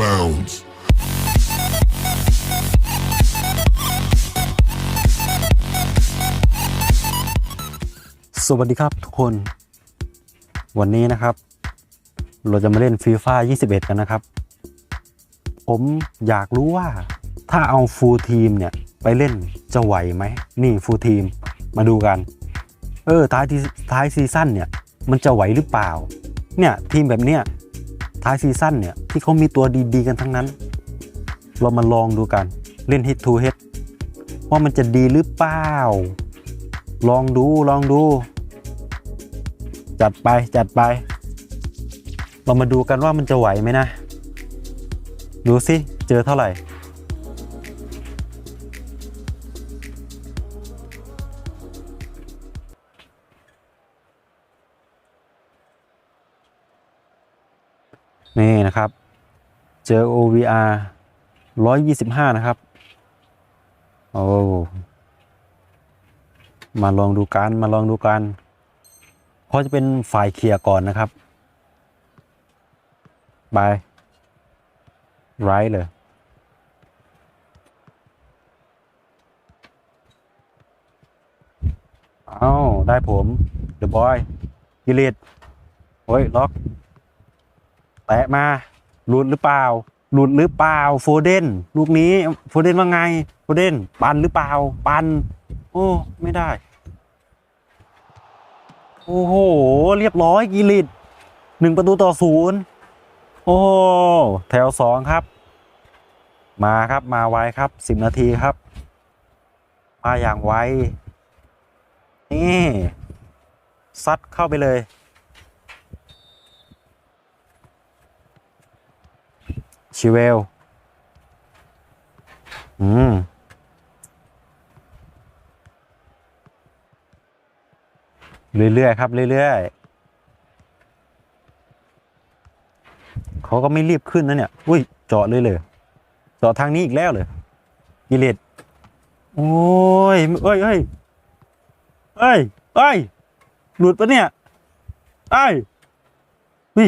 bounds. สวัสดีครับทุกคน วันนี้นะครับ เราจะมาเล่นฟีฟ่า21 กันนะครับ ผมอยากรู้ว่าถ้าเอาฟูลทีมเนี่ยไปเล่นจะไหวไหม นี่ฟูลทีมมาดูกัน เออท้ายที่ท้ายซีซั่นเนี่ย มันจะไหวหรือเปล่า เนี่ยทีมแบบเนี้ย ท้ายซีซั่นเนี่ยที่เขามีตัวดีๆกันทั้งนั้น เรามาลองดูกันเล่น hit to head ว่ามันจะดีหรือเปล่า ลองดูลองดู จัดไปจัดไป เรามาดูกันว่ามันจะไหวไหมนะ ดูสิ เจอเท่าไหร่ เจอ OVR 125 นะครับ โอ้ มาลองดูกันมาลองดูกันเขาจะเป็นฝ่ายเคลียร์ก่อนนะครับบายไรเลยเอ้าได้ผมเดอะบอยกิลิตโอ้ย ล็อก แตะมา หลุดหรือเปล่า หลุดหรือเปล่า โฟเดนลูกนี้โฟเดนว่าไง โฟเดนปันหรือเปล่า ปัน โอ้ ไม่ได้ โอ้โห เรียบร้อยกิลิตหนึ่งประตูต่อศูนย์โอ้แถวสองครับ มาครับมาไวครับสิบนาทีครับ มาอย่างไวนี่ซัดเข้าไปเลย ชิเวล อืม เรื่อยๆครับ เรื่อยๆ เขาก็ไม่รีบขึ้นนะเนี่ย อุ้ย เจาะเลยเลยเจาะทางนี้อีกแล้วเลยกิเลสโอ้ย เอ้ยเอ้ยเอ้ยเอ้ยหลุดปะเนี่ย เอ้ยวิ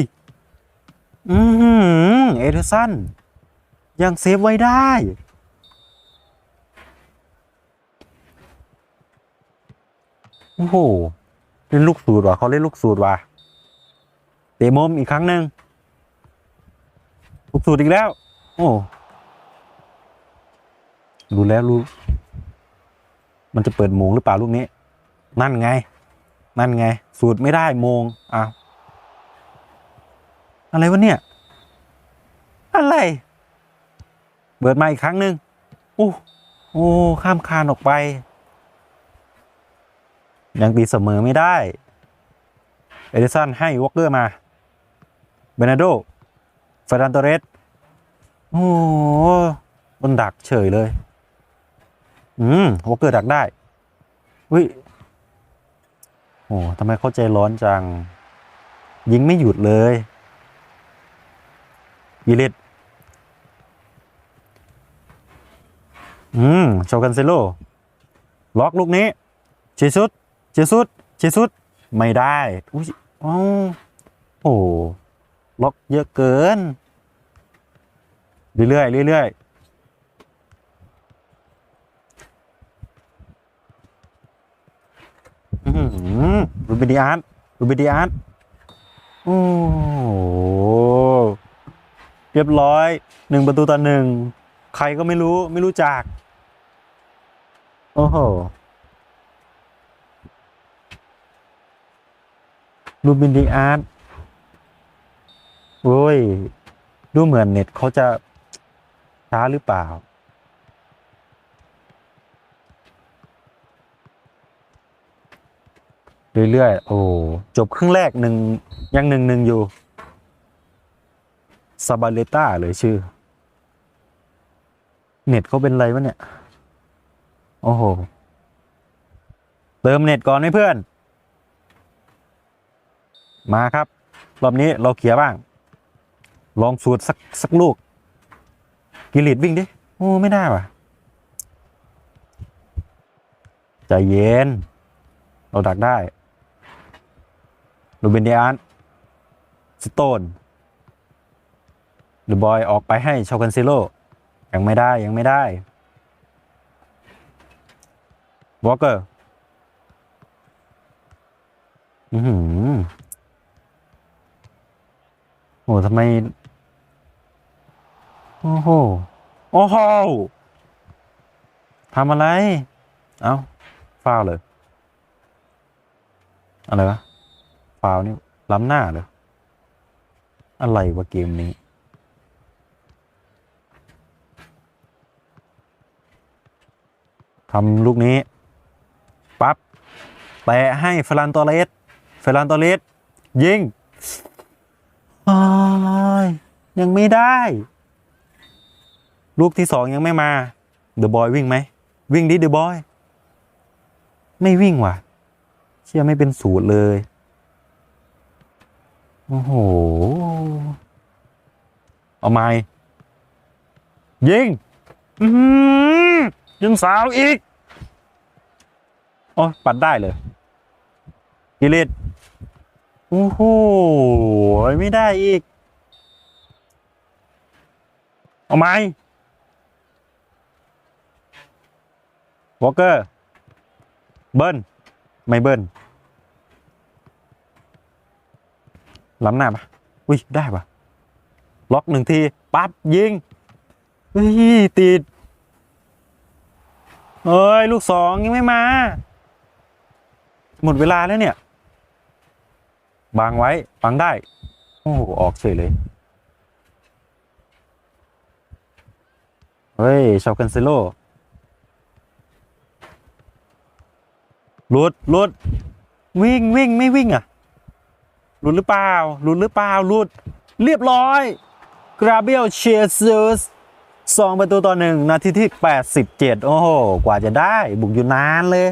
อือหือเอเดอร์สันยังเซฟไว้ได้ โอ้โหเล่นลูกสูตรว่ะเขาเล่นลูกสูตรว่ะเตะมุมอีกครั้งหนึ่งลูกสูตรอีกแล้ว โอ้รู้แล้วรู้มันจะเปิดโมงหรือเปล่าลูกนี้ นั่นไง นั่นไง สูตรไม่ได้โมงอ้าว อะไรวะเนี่ย อะไรเปิดมาอีกครั้งหนึ่งโอ้โอ้ข้ามคานออกไป ยังตีเสมอไม่ได้ เอเดสันให้วอลเกอร์มาเบนาโดเฟรันโตเรสโอ้บนดักเฉยเลย อืมวอลเกอร์ดักได้อุ้ยโอ้ทำไมเข้าใจร้อนจัง ยิงไม่หยุดเลย ยีริตอืมโชกันเซโลล็อกลูกนี้เชซุดเชซุดเชซุดไม่ได้อุ้ยอ้โอ้ล็อกเยอะเกิน เรื่อยๆเรื่อยๆอื้อหือรูบิดิอาร์ตรูบิดิอาร์ตโอ้โห เรียบร้อยหนึ่งประตูต่อหนึ่งใครก็ไม่รู้ไม่รู้จัก โอ้โหรูบินดีอาร์ตโอ้ย ดูเหมือนเน็ตเขาจะช้าหรือเปล่า เรื่อยๆ โอ้ จบครึ่งแรกหนึ่งยังหนึ่งหนึ่งอยู่ ซาบาเลต้าเลยชื่อ เน็ตเขาเป็นไรวะเนี่ย โอ้โห เติมเน็ตก่อนไหมเพื่อน มาครับ รอบนี้เราเขียบ้าง ลองสูตรสักสักลูก กิลิดวิ่งดิ โอ้ ไม่ได้ว่ะ ใจเย็น เราดักได้ลูเบนเดียนสโตน หรือบอยออกไปให้ชากันซิโร่ยังไม่ได้ยังไม่ได้วอลเกอร์อือหือโอ้ทำไม โอ้โห โอ้โหทำอะไร เอ้าฟาวเลย อะไรวะฟาวนี่ล้ำหน้าเลย อะไรวะเกมนี้ ทำลูกนี้ปั๊บแตะให้เฟรันตอเรสเฟรันตอเรสยิงอยยังไม่ได้ ลูกที่สองยังไม่มาเดอะบอยวิ่งไหม วิ่งดิเดอะบอยไม่วิ่งว่ะ เชื่อไม่เป็นสูตรเลย โอ้โห เอาไม้ยิง อื ยังสาวอีกอ้ยปัดได้เลยกิเลสโอ้โหไม่ได้อีก เอาไหมวอลเกอร์ เบิ้ลไม่เบิ้ลล้ำหน้าปะอุ้ย ได้ปะล็อกหนึ่งที ปั๊บ ยิงเฮ้ยติด เอ้ย ลูกสองยังไม่มา หมดเวลาแล้วเนี่ย บางไว้บังได้ โอ้โห ออกเฉยเลย เฮ้ย ชาวกันเซโลหลุดหลุดวิ่งวิ่งไม่วิ่งอะหลุดหรือเปล่าหลุดหรือเปล่าหลุด เรียบร้อยกราเบลเชียร์ซูส สองประตูต่อหนึ่งนาทีที่ 87 โอ้โห กว่าจะได้บุกอยู่นานเลย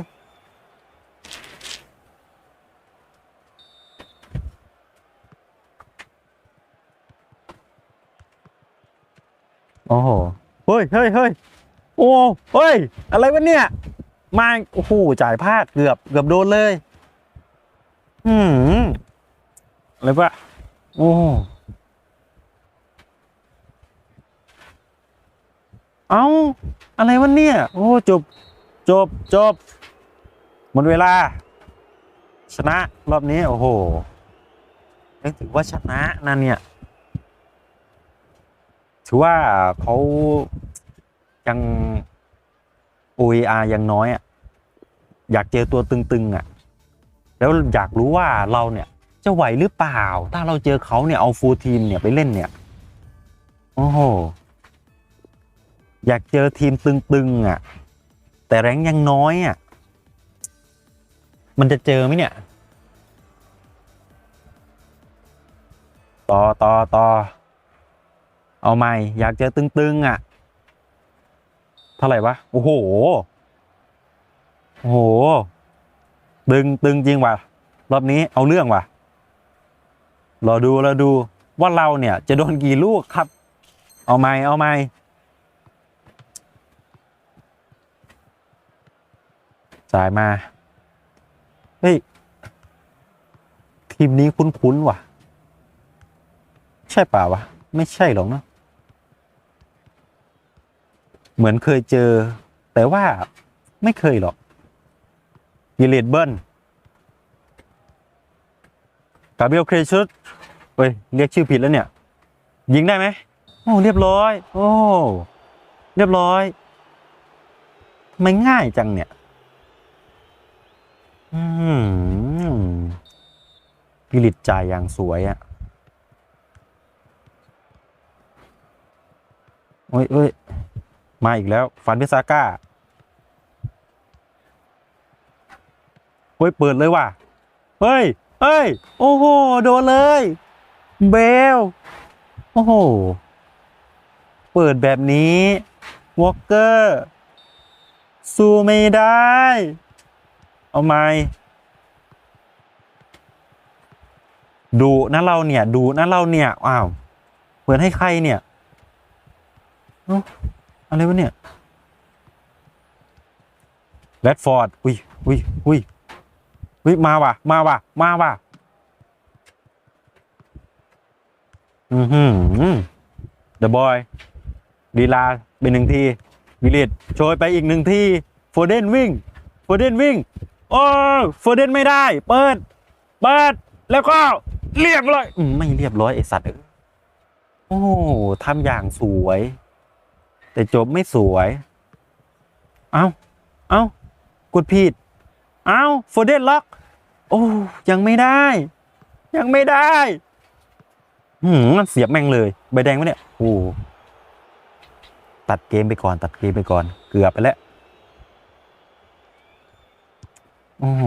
โอ้โห เฮ้ยเฮ้ยเฮ้ยโอ้เฮ้ย อะไรวะเนี่ย มา โอ้โห จ่ายพลาดเกือบเกือบโดนเลย อืมอะไรวะโอ้ เอาอะไรวะเนี่ย โอ้จบ จบจบหมดเวลา ชนะรอบนี้โอ้โหถือว่าชนะนั่นเนี่ย ถือว่าเขายัง OER ยังน้อยอะอยากเจอตัวตึงๆอะ แล้วอยากรู้ว่าเราเนี่ย จะไหวหรือเปล่า ถ้าเราเจอเขาเนี่ยเอาฟูลทีมเนี่ยไปเล่นเนี่ย โอ้โห อยากเจอทีมตึงๆอะ แต่แรงยังน้อยอะ มันจะเจอไหมเนี่ย ต่อต่อต่อเอาใหม่ อยากเจอตึงๆอะ เท่าไหร่วะ โอ้โห โอ้โห ตึงตึงจริงว่ะ รอบนี้เอาเรื่องว่ะ รอดูรอดูว่าเราเนี่ยจะโดนกี่ลูกครับ เอาไหมเอาไหม จ่ายมา เฮ้ย ทีมนี้คุ้นๆว่ะ ใช่เปล่าวะ ไม่ใช่หรอกเนอะเหมือนเคยเจอ แต่ว่าไม่เคยหรอกกิเลดเบิลกาเบรียลเครชุดเฮ้ย เรียกชื่อผิดแล้วเนี่ย ยิงได้ไหมโอ้ เรียบร้อย โอ้ เรียบร้อย ไม่ง่ายจังเนี่ย อืมกิลิตจ่ายอย่างสวยอะโอ้ยเอ้ยมาอีกแล้ว ฟันพิซาก้าเฮ้ย เปิดเลยว่ะ เฮ้ย เฮ้ย โอ้โห โดนเลย เบล โอ้โห เปิดแบบนี้ วอลเกอร์ สู้ไม่ได้ เอาไหมดูนะเราเนี่ย ดูนะเราเนี่ยอ้าวเปิดให้ใครเนี่ยเอ้าอะไรวะเนี่ยแรดฟอร์ดอุ้ยอุ้ยอุ้ยอุ้ยมาว่ะ มาว่ะ มาว่ะ อือหือเดอะบอยลีลาเป็นหนึ่งทีวิลิตโชยไปอีกหนึ่งทีโฟเดนวิ่งโฟเดนวิ่ง โอ้โฟเดนไม่ได้ เปิด เปิด แล้วก็เรียบร้อยไม่เรียบร้อยไอสัตว์เอ้ยโอ้ทำอย่างสวย แต่จบไม่สวย เอาเอากดผิด เอาโฟเดนล็อก โอ้ยังไม่ได้ ยังไม่ได้หืมเสียบแม่งเลยใบแดงไหมเนี่ยโอ้ตัดเกมไปก่อน ตัดเกมไปก่อน เกือบไปแล้ว โอ้โห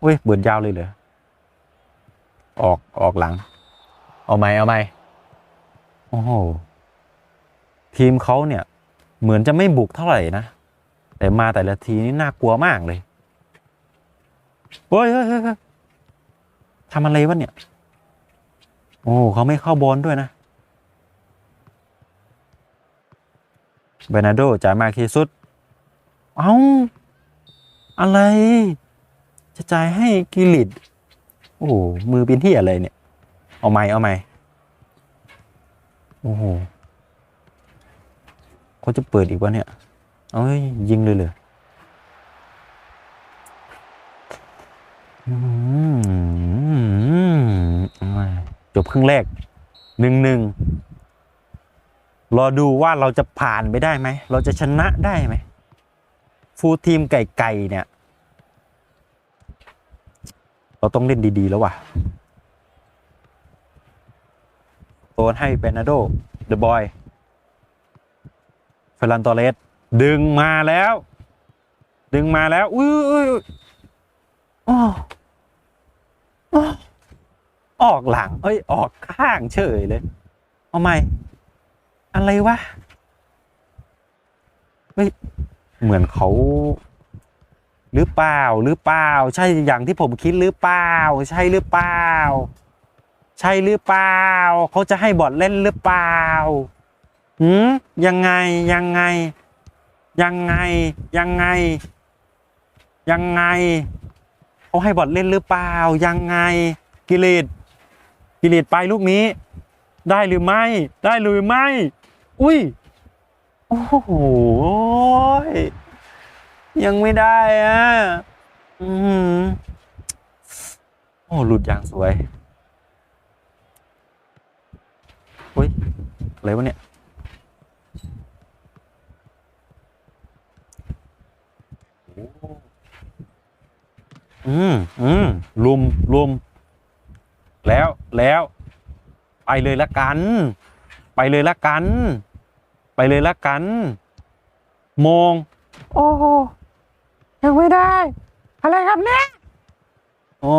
เว้ยเบิดยาวเลยเหรอ ออกออกหลัง เอาไหมเอาไหมโอ้โห ทีมเขาเนี่ย เหมือนจะไม่บุกเท่าไหร่นะ แต่มาแต่ละทีนี่น่ากลัวมากเลยเฮ้ยเฮ้ยเฮ้ยทำอะไรวะเนี่ย โอ้เขาไม่เข้าบอลด้วยนะเบนาโดจ่ายมาคีสุด เอ้า อะไร จะจ่ายให้กิลิดโอ้โหมือเป็นที่อะไรเนี่ย เอาไหมเอาไหมโอ้โหเขาจะเปิดอีกวะเนี่ย เอ้ยยิงเลยเลยอืมไม่จบครึ่งแรกหนึ่งหนึ่งรอดูว่าเราจะผ่านไปได้ไหม เราจะชนะได้ไหมฟูลทีมไก่ๆเนี่ย เราต้องเล่นดี ๆ แล้วว่ะโอนให้เปนาโดเดอะบอยเฟรันตอเรสดึงมาแล้ว ดึงมาแล้ว อุ้ยอุ้ยอุ้ยอ้ออ้อออกหลัง เอ้ย ออกข้างเฉยเลย เอาใหม่ อะไรวะ เฮ้ย เหมือนเขา หรือเปล่าหรือเปล่า ใช่อย่างที่ผมคิดหรือเปล่า ใช่หรือเปล่า ใช่หรือเปล่าเขาจะให้บอดเล่นหรือเปล่าหืมยังไงยังไง ยังไงยังไง ยังไงเขาให้บอดเล่นหรือเปล่า ยังไงกิเลสกิเลสไปลูกนี้ ได้หรือไม่ ได้หรือไม่ อุ้ย โอ้โห ยังไม่ได้อะอือหือโอ้หลุดอย่างสวยเฮ้ยอะไรวะเนี่ยอืมอืมลุมลุมแล้วแล้ว ไปเลยละกัน ไปเลยละกัน ไปเลยละกัน มอง โอ้ ยังไม่ได้ อะไรครับเนี่ยโอ้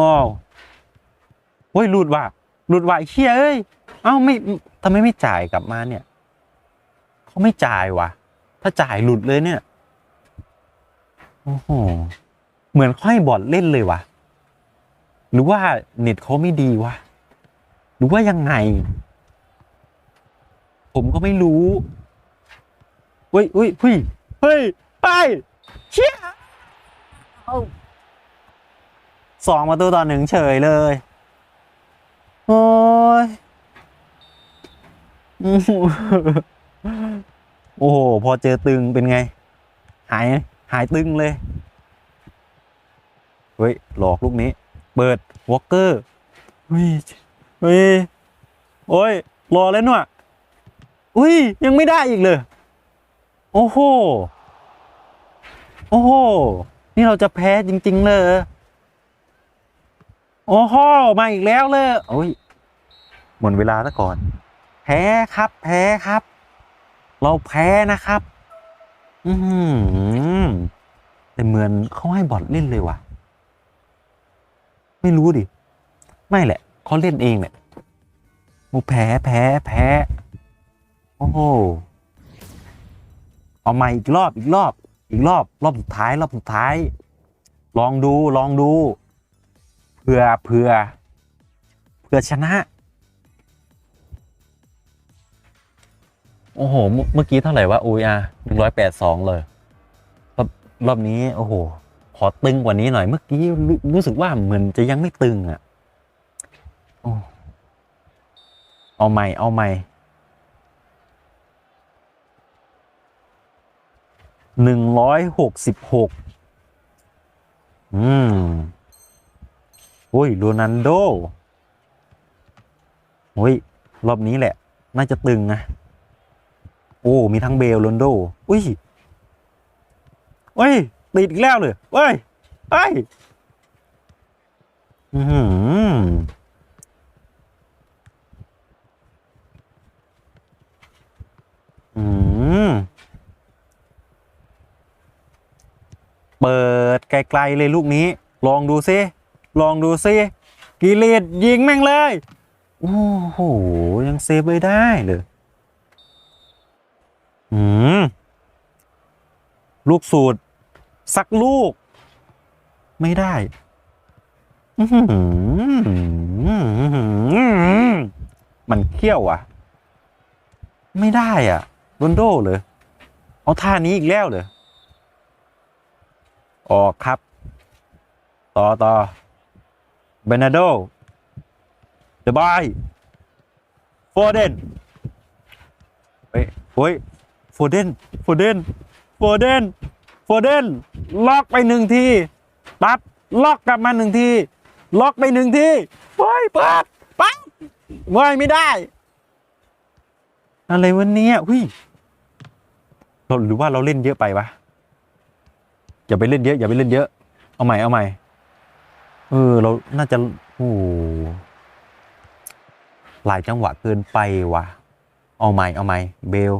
โอ้ยหลุดว่ะหลุดว่ะไอ้เชี่ยเอ้ยเอ้าไม่ทำไมไม่จ่ายกลับมาเนี่ยเขาไม่จ่ายว่ะ ถ้าจ่ายหลุดเลยเนี่ยโอ้โหเหมือนค่อยบอดเล่นเลยว่ะหรือว่าเน็ตเขาไม่ดีวะหรือว่ายังไง ผมก็ไม่รู้เฮ้ยเฮ้ยเฮ้ยเฮ้ยไปเชี่ย สองประตูต่อหนึ่งเฉยเลย โอ้ย โอ้โห พอเจอตึงเป็นไง หาย หายตึงเลย เฮ้ย หลอกลูกนี้ เปิดวอลเกอร์เฮ้ยเฮ้ย โอ้ย รอแล้วน่ะอุ้ย ยังไม่ได้อีกเลย โอ้โห โอ้โห นี่เราจะแพ้จริง ๆ เลยโอ้โหมาอีกแล้วเลยโอ้ยหมดเวลาแล้วก่อน แพ้ครับแพ้ครับ เราแพ้นะครับ อือหือแต่เหมือนเขาให้บอทเล่นเลยว่ะ ไม่รู้ดิ ไม่แหละเขาเล่นเองแหละโอ้แพ้แพ้แพ้โอ้โหเอาใหม่อีกรอบอีกรอบ อีกรอบรอบสุดท้ายรอบสุดท้าย ลองดูลองดูเผื่อเผื่อเผื่อชนะ โอ้โห เมื่อกี้เท่าไหร่วะ OER หนึ่งร้อยแปดสองเลยรอบรอบนี้ โอ้โห ขอตึงกว่านี้หน่อย เมื่อกี้รู้รู้สึกว่าเหมือนจะยังไม่ตึงอะเอาใหม่ เอาใหม่ หนึ่งร้อยหกสิบหกอืมโอ้ยโรนันโดโอ้ย รอบนี้แหละ น่าจะตึงนะ โอ้ มีทั้งเบลโรนโด อุ้ยเฮ้ย ติดอีกแล้วเลยเฮ้ยเฮ้ย อือหืออืม เปิดไกลๆเลยลูกนี้ ลองดูซิลองดูซิกิเลสยิงแม่งเลย โอ้โห ยังเซฟไว้ได้เลยอืมลูกสูตร สักลูก ไม่ได้อื้อหือมันเขี้ยวอะ ไม่ได้อะโรนโดเลย เอาท่านี้อีกแล้วเลย ออกครับ ต่อต่อเบนาโดเดบายโฟเดนเฮ้ยเฮ้ยโฟเดนโฟเดนโฟเดนโฟเดนล็อกไปหนึ่งทีปั๊บล็อกกลับมาหนึ่งทีล็อกไปหนึ่งทีเฮ้ยเปิดปั๊บเว้ยไม่ได้ อะไรวันนี้หุ้ยเราหรือว่าเราเล่นเยอะไปวะ อย่าไปเล่นเยอะอย่าไปเล่นเยอะ เอาใหม่เอาใหม่ เออ เราน่าจะโอ้หลายจังหวะเกินไปว่ะ เอาใหม่เอาใหม่เบล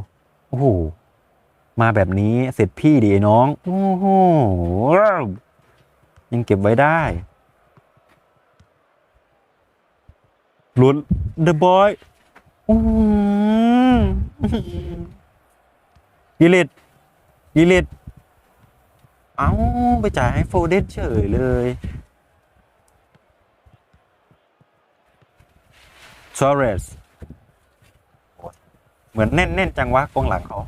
โอ้โหมาแบบนี้เสร็จพี่ดิไอ้น้องโอ้โหยังเก็บไว้ได้ลุ้น The Boy อืมกิลิตกิลิต เอาไปจ่ายให้โฟเดนเฉยเลยซอเรสเหมือนแน่น ๆ จังวะกองหลังเขา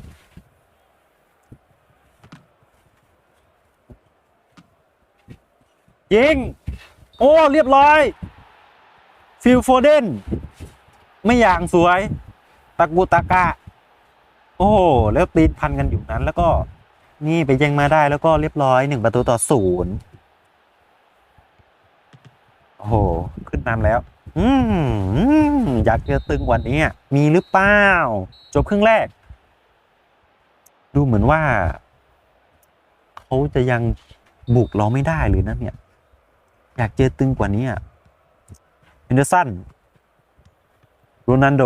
ยิง โอ้ เรียบร้อย ฟิลโฟเดน ไม่อย่างสวย ตะกุตะกะ โอ้ แล้วตีนพันกันอยู่นั้นแล้วก็ นี่ไปยิงมาได้แล้วก็เรียบร้อยหนึ่งประตูต่อศูนย์โอ้โห ขึ้นนำแล้ว อืมอยากเจอตึงกวันนี้มีหรือเปล่า จบครึ่งแรก ดูเหมือนว่า เขาจะยังบุกเราไม่ได้เลยนะเนี่ย อยากเจอตึงกว่านี้อะเฮนเดอร์สันโรนันโด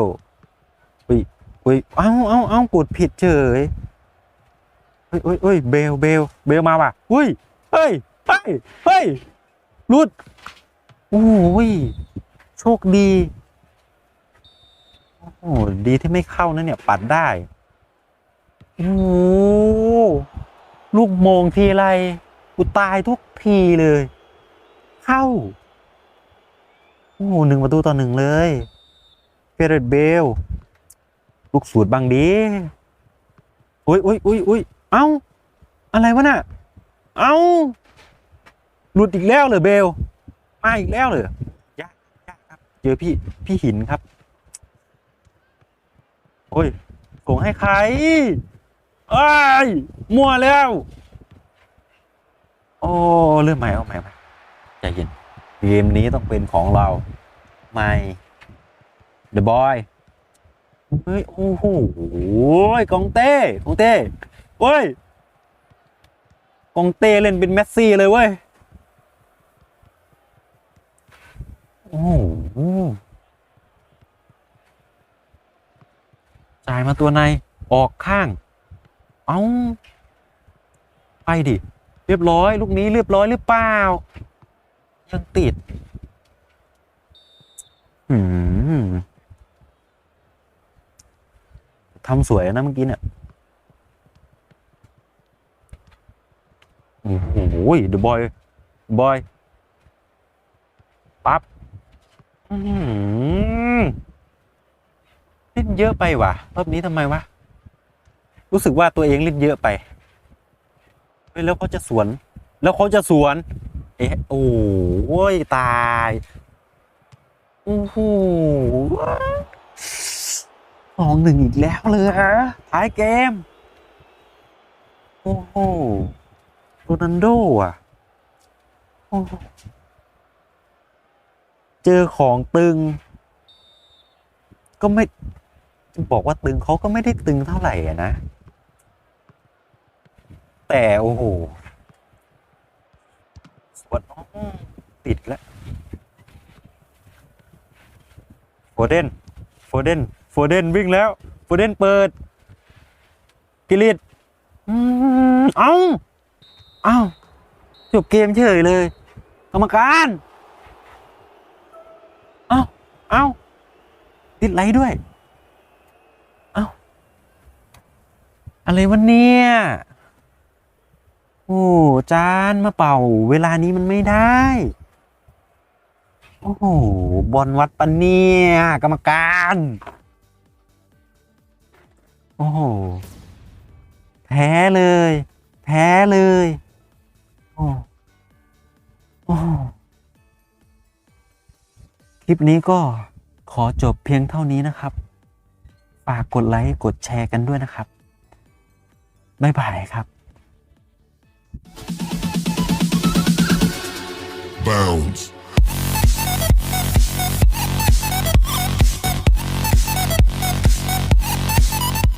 อุ้ยอุ้ยเอ้าเอ้าเอ้ากดผิดเฉย ฮ้ยเฮ้ยเฮ้ยเบลเบลเบลมาว่ะอุ้ยเฮ้ยเฮ้ยเฮ้ยรุดโอ้ยโชคดีโอ้โหดีที่ไม่เข้านะเนี่ย ปัดได้โอ้ลูกโมงทีไรกูตายทุกทีเลย เข้า โอ้หนึ่งประตูต่อหนึ่งเลยเฟรตเบล ลูกสูตรบางดีอุ้ยอุ้ยอุ้ยอุ้ย เอ้า อะไรวะน่ะ เอ้า หลุดอีกแล้วเลยเบล มาอีกแล้วเลยยากยากครับ เจอพี่ พี่หินครับ โอ้ยโกงให้ใครเอ้ยมั่วแล้ว โอ้ เริ่มใหม่เอาใหม่ใหม่ใจเย็น เกมนี้ต้องเป็นของเรา ไม่ The Boy เฮ้ย โอ้โหกองเต้กองเต้ เว้ย กองเต้เล่นเป็นเมสซี่เลยเว้ย โอ้โหจ่ายมาตัวใน ออกข้าง เอาไปดิ เรียบร้อย ลูกนี้เรียบร้อยหรือเปล่า ยังติด อืมทำสวยนะเมื่อกี้เนี่ย โอ้โหเดอะบอยบอยปั๊บเล่นเยอะไปวะรอบนี้ทำไมวะ รู้สึกว่าตัวเองเล่นเยอะไปแล้วเขาจะสวน แล้วเขาจะสวน เอ๊ะโอ้ยตายโอ้โหสองหนึ่งอีกแล้วเลยฮะท้ายเกม โอ้โห โรนันโดอะเจอของตึง ก็ไม่บอกว่าตึงเขาก็ไม่ได้ตึงเท่าไหร่อะนะ แต่ โอ้โหสวนติดแล้วโฟเดนโฟเดนโฟเดนวิ่งแล้วโฟเดนเปิดกิลิตอืมเอา อาจบเกมเฉยเลย กรรมการเอาเอาติดไลท์ด้วยเอาอะไรวะเนี่ยโอ้จานมาเป่า เวลานี้มันไม่ได้ โอ้โหบอลวัดปะเนี่ยกรรมการ โอ้โหแพ้เลย แพ้เลย คลิปนี้ก็ขอจบเพียงเท่านี้นะครับ ฝากกดไลค์กดแชร์กันด้วยนะครับ บ๊ายบายครับ Bounce.